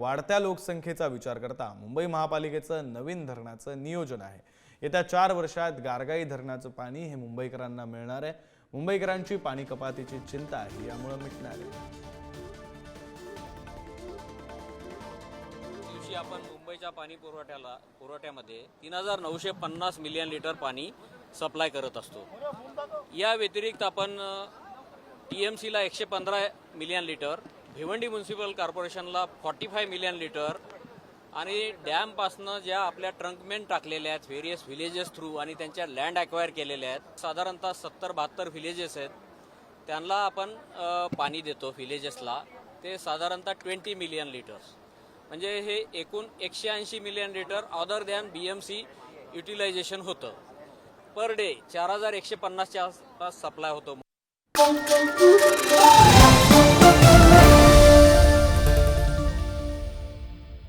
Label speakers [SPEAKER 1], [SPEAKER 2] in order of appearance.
[SPEAKER 1] वाढत्या लोकसंख्येचा विचार करता मुंबई महापालिकेचं नवीन धरणाचं नियोजन आहे. येत्या चार वर्षात गारगाई धरणाचं पाणी हे मुंबईकरांना मिळणार आहे. मुंबईकरांची पाणी कपातीची चिंता ही यामुळे मिटणार आहे.
[SPEAKER 2] दिवशी आपण मुंबईच्या पाणी पुरवठ्याला पुरवठ्यामध्ये तीन हजार नऊशे पन्नास मिलियन लिटर पाणी सप्लाय करत असतो. या व्यतिरिक्त आपण टी एम सीला एकशे पंधरा मिलियन लिटर भिवंडी म्युन्सिपल कॉर्पोरेशनला फॉर्टी फाय मिलियन लिटर आणि डॅमपासनं ज्या आपल्या ट्रंकमेंट टाकलेल्या आहेत व्हेरियस व्हिलेजेस थ्रू आणि त्यांच्या लँड अक्वायर केलेल्या आहेत साधारणतः सत्तर बहात्तर व्हिलेजेस आहेत त्यांना आपण पाणी देतो व्हिलेजेसला ते साधारणतः ट्वेंटी मिलियन लिटर्स म्हणजे हे एकूण एकशे ऐंशी million litre other than B M C utilization होतं. पर डे चार हजार एकशे पन्नासच्या आसपास सप्लाय होतो.